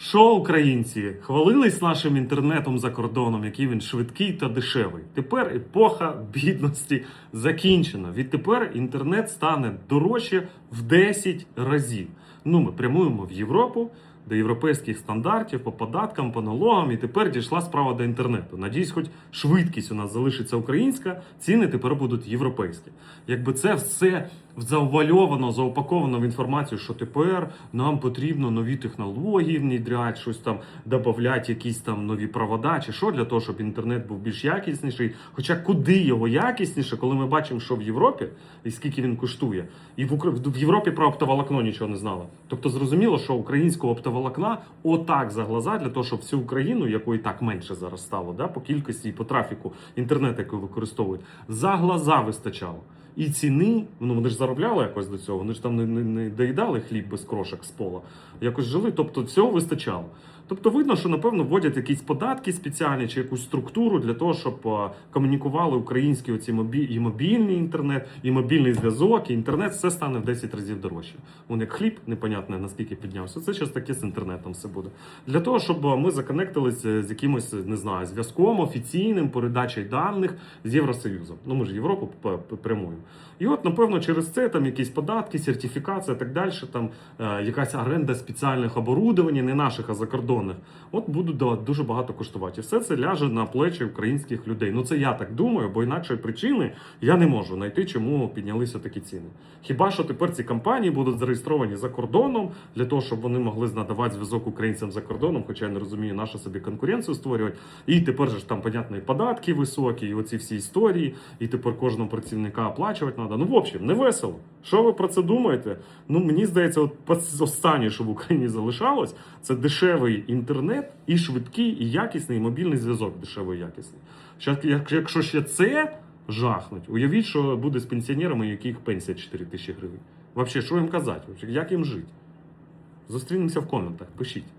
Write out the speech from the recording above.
Що українці хвалились нашим інтернетом за кордоном, який він швидкий та дешевий. Тепер епоха бідності закінчена. Відтепер інтернет стане дорожче в 10 разів. Ну, ми прямуємо в Європу до європейських стандартів по податкам, по налогам, і тепер дійшла справа до інтернету. Надіюсь, хоч швидкість у нас залишиться українська, ціни тепер будуть європейські. Якби це все завальовано, заупаковано в інформацію, що тепер нам потрібно нові технології внідряти, щось там додати, якісь там нові провода, чи що для того, щоб інтернет був більш якісніший. Хоча куди його якісніше, коли ми бачимо, що в Європі і скільки він коштує, і в Європі про оптоволокно нічого не знали. Тобто зрозуміло, що українського оптоволокна отак за глаза для того, щоб всю Україну, якої так менше зараз стало, да, по кількості і по трафіку інтернету, який використовують, за глаза вистачало. І ціни, ну вони ж заробляли якось до цього, вони ж там не, не, не доїдали хліб без крошок з пола, якось жили, тобто всього вистачало. Тобто видно, що напевно вводять якісь податки спеціальні чи якусь структуру для того, щоб а, комунікували українські оці мобі... і мобільний інтернет, і мобільний зв'язок, і інтернет все стане в 10 разів дорожче. Він як хліб, непонятно наскільки піднявся. Це зараз таке з інтернетом все буде. Для того, щоб ми законектилися з якимось, не знаю, зв'язком офіційним, передачею даних з Євросоюзом. Ну ми ж Європу прямуємо. І от, напевно, через це там якісь податки, сертифікація так далі, там е, якась оренда спеціальних оборудовань, не наших, а закордонних, от будуть дуже багато коштувати. І все це ляже на плечі українських людей. Ну це я так думаю, бо інакшої причини я не можу знайти, чому піднялися такі ціни. Хіба що тепер ці компанії будуть зареєстровані за кордоном для того, щоб вони могли надавати зв'язок українцям за кордоном, хоча я не розумію, на що собі конкуренцію створювати. І тепер же ж там, понятно, і податки високі, і оці всі історії, і тепер кожного працівника оплачувати треба. Ну, в общем, не весело. Що ви про це думаєте? Ну, мені здається, от останнє, що в Україні залишалось, це дешевий інтернет і швидкий, і якісний мобільний зв'язок дешевий і якісний. Щас, якщо ще це жахнуть, уявіть, що буде з пенсіонерами, яких пенсія 4 тисячі гривень. Взагалі, що їм казати? Як їм жити? Зустрінемося в коментах, пишіть.